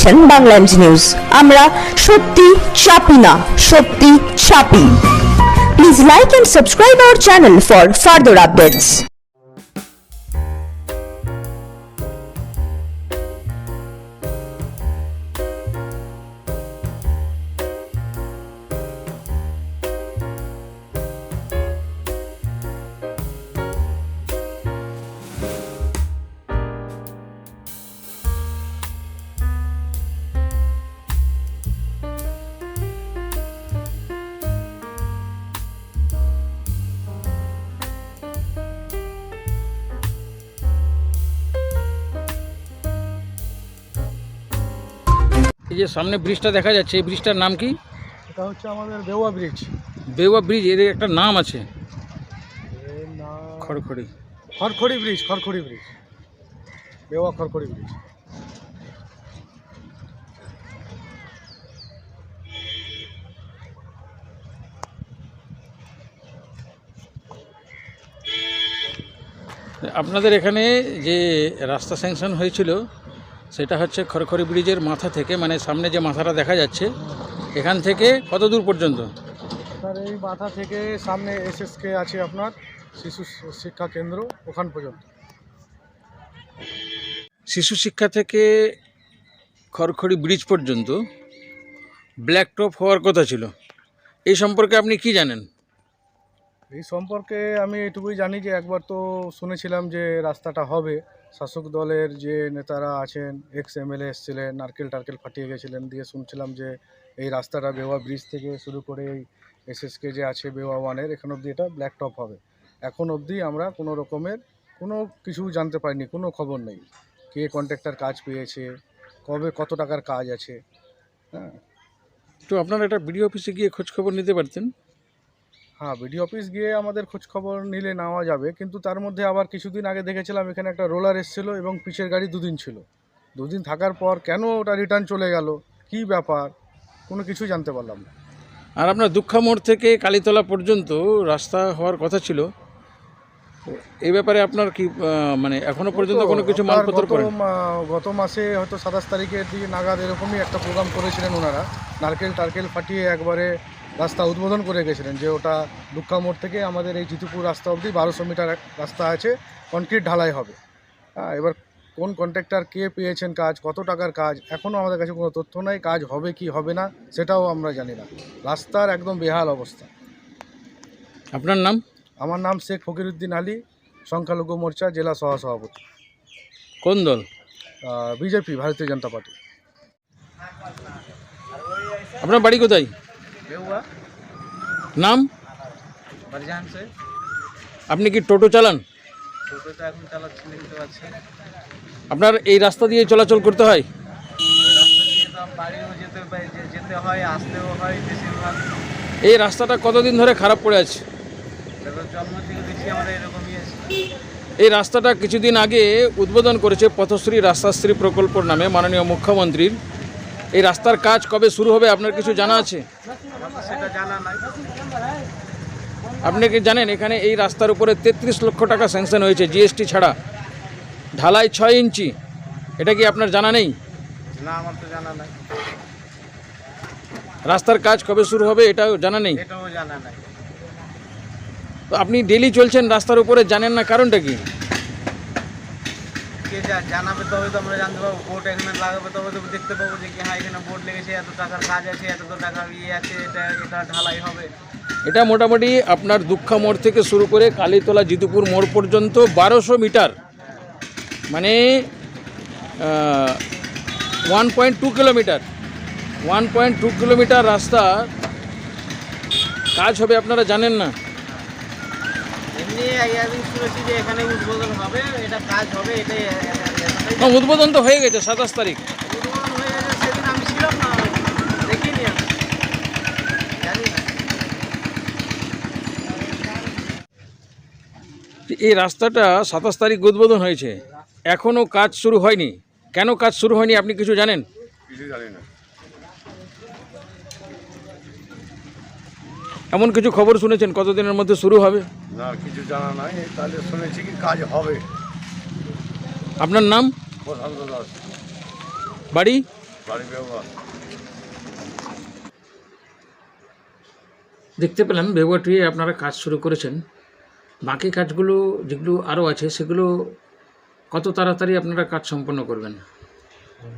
দেখছেন বাংলান্স নিউজ আমরা সত্যি চাপি না, সত্যি চাপি। Please like and subscribe our channel for further updates যে সামনে ব্রিজটা দেখা যাচ্ছে এই ব্রিজটার নাম কি? এটা হচ্ছে আমাদের দেওয়া ব্রিজ বেওয়া ব্রিজের একটা নাম আছে। Kharkhari. Kharkhari bridge Kharkhari bridge Bewa Kharkhari bridge আপনাদের এখানে যে রাস্তা স্যাংশন হয়েছিল সেটা হচ্ছে খড়খড়ি ব্রিজের মাথা থেকে মানে সামনে যে মাথাটা দেখা যাচ্ছে এখান থেকে কত দূর পর্যন্ত এই মাথা থেকে সামনে এসএসকে আছে আপনার শিশু শিক্ষা কেন্দ্র ওখান পর্যন্ত। শিশু শিক্ষা থেকে খড়খড়ি ব্রিজ পর্যন্ত ব্ল্যাক টপ হওয়ার কথা ছিল। এই সম্পর্কে আপনি কি জানেন? এই সম্পর্কে আমি এটুকুই জানি যে একবার তো শুনেছিলাম যে রাস্তাটা হবে। শাসক দলের যে নেতারা আছেন এক্স এমএলএ এসেছিলেন, নারকেল টারকেল ফাটিয়ে গেছিলেন, দিয়ে শুনছিলাম যে এই রাস্তাটা বেওয়া ব্রিজ থেকে শুরু করে এই এসএসকে যে আছে বেওয়া ওয়ানের এখান অবধি এটা ব্ল্যাকটপ হবে। এখন অবধি আমরা কোনো রকমের কোনো কিছু জানতে পারিনি, কোনো খবর নেই। কে কন্ট্রাক্টর কাজ পেয়েছে, কবে কত টাকার কাজ আছে হ্যাঁ। তো আপনারা একটা বিডিও অফিসে গিয়ে খোঁজখবর নিতে পারতেন? হ্যাঁ বিডি অফিস গিয়ে আমাদের খোঁজ খবর নিলে নেওয়া যাবে কিন্তু তার মধ্যে আবার কিছুদিন আগে দেখেছিলাম এখানে একটা রোলার এসেছিল এবং পিচের গাড়ি দুদিন ছিল। দুদিন থাকার পর কেন ওটা রিটার্ন চলে গেল? কি ব্যাপার? কোনো কিছু জানতে পারলাম না। আর আপনার দুঃখা মোড় থেকে কালীতলা পর্যন্ত রাস্তা হওয়ার কথা ছিল। এই ব্যাপারে আপনার কি মানে এখনও পর্যন্ত কোনো কিছু মালপত্র করেন? গত মাসে হয়তো সাতাশ তারিখের দিকে নাগাদ এরকমই একটা প্রোগ্রাম করেছিলেন ওনারা। নারকেল টারকেল ফাটিয়ে একবারে রাস্তা উদ্বোধন করে গেছিলেন যে ওটা দুঃখা মোড় থেকে আমাদের এই জিতুপুর রাস্তা অবধি বারোশো মিটার রাস্তা আছে কনক্রিট ঢালাই হবে। হ্যাঁ এবার কোন কন্ট্রাক্টর কে পেয়েছেন কাজ কত টাকার কাজ এখনও আমাদের কাছে কোনো তথ্য নাই কাজ হবে কি হবে না সেটাও আমরা জানি না। রাস্তার একদম বেহাল অবস্থা। আপনার নাম? আমার নাম শেখ ফকিরুদ্দিন আলী সংখ্যালঘু মোর্চা জেলা সহসভাপতি। কোন দল? বিজেপি ভারতীয় জনতা পার্টি। আপনার বাড়ি কোথায়? নাম? আপনি কি টোটো চালান? আপনার এই রাস্তা দিয়ে চলাচল করতে হয়? এই রাস্তাটা কতদিন ধরে খারাপ পড়ে আছে? এই রাস্তাটা কিছুদিন আগে উদ্বোধন করেছে পথশ্রী রাস্তাশ্রী প্রকল্পর নামে মাননীয় মুখ্যমন্ত্রীর। এই রাস্তার কাজ কবে শুরু হবে আপনার কিছু জানা আছে? সেটা জানা নাই। আপনি কি জানেন এখানে এই রাস্তার উপরে তেত্রিশ লক্ষ টাকা স্যাংশন হয়েছে জিএসটি ছাড়া? ঢালাই ছয় ইঞ্চি। এটা কি আপনার জানা নেই? না আমার তো জানা নাই। রাস্তার কাজ কবে শুরু হবে এটাও জানা নেই। এটাও জানা নাই। তো আপনি ডেলি চলছেন রাস্তার উপরে জানেন না কারণটা কি? জানাবে তবে তো আমরা জানতে পারব বোর্ড এখানে লাগাবে তবে তো দেখতে পাবো যে কি হ্যাঁ এখানে বোর্ড লেগেছে, এত টাকার কাজ আছে, এত তো টাকার ইয়ে আছে, এটা এটা ঢালাই হবে। এটা মোটামুটি আপনার দুঃখা মোড় থেকে শুরু করে কালীতলা জিতুপুর মোড় পর্যন্ত বারোশো মিটার। মানে one point two kilometre one point two kilometre রাস্তা। কাজ হবে আপনারা জানেন না। এমনি আমি শুনেছি যে এখানে উদ্বোধন হবে এটা কাজ হবে এটাই এটাই উদ্বোধন তো হয়ে গেছে সাতাশ তারিখ। উদ্বোধন হয়ে গেছে সেদিন আমি ছিলাম না দেখিনি আমি। জানি না। এই রাস্তাটা সাতাশ তারিখ উদ্বোধন হয়েছে। এখনও কাজ শুরু হয়নি। কেন কাজ শুরু হয়নি আপনি কিছু জানেন? এমন কিছু খবর শুনেছেন? কতদিনের মধ্যে শুরু হবে? না কিছু জানা নাই। তাহলে শুনেছি কি কাজ হবে। আপনার নাম? প্রশান্ত দাস। বাড়ি? বাড়ি ব্যবহার দেখতে পেলাম বেগুয়াটুয়ে আপনারা কাজ শুরু করেছেন। বাকি কাজগুলো যেগুলো আরও আছে সেগুলো কত তাড়াতাড়ি আপনারা কাজ সম্পন্ন করবেন?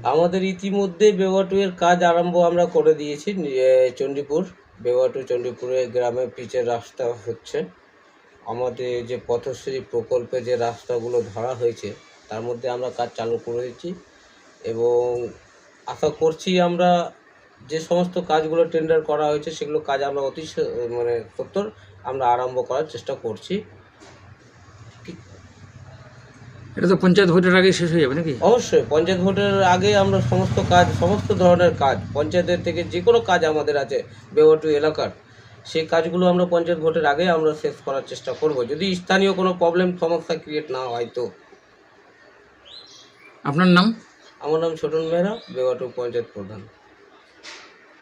আমাদের ইতিমধ্যে বেওয়াটুয়ের কাজ আরম্ভ আমরা করে দিয়েছি এ, চণ্ডীপুর বেওয়াটু চণ্ডীপুরে গ্রামে পিচের রাস্তা হচ্ছে। আমাদের যে পথশ্রী প্রকল্পে যে রাস্তাগুলো ধরা হয়েছে, তার মধ্যে আমরা কাজ চালু করে দিচ্ছি এবং আশা করছি আমরা যে সমস্ত কাজগুলো টেন্ডার করা হয়েছে, সেগুলো কাজ আমরা অতি মানে সত্তর আমরা আরম্ভ করার চেষ্টা করছি। এটা তো পঞ্চায়েত ভোটের আগে শেষ হয়ে যাবে নাকি? অবশ্যই পঞ্চায়েত ভোটের আগে আমরা সমস্ত কাজ সমস্ত ধরনের কাজ পঞ্চায়েতের থেকে যে কোনো কাজ আমাদের আছে বেওয়াটু এলাকার সেই কাজগুলো আমরা পঞ্চায়েত ভোটের আগে আমরা শেষ করার চেষ্টা করব। যদি স্থানীয় কোনো প্রবলেম সমস্যা ক্রিয়েট না হয় তো। আপনার নাম? আমার নাম ছোটন মেহরা বেওয়াটু পঞ্চায়েত প্রধান।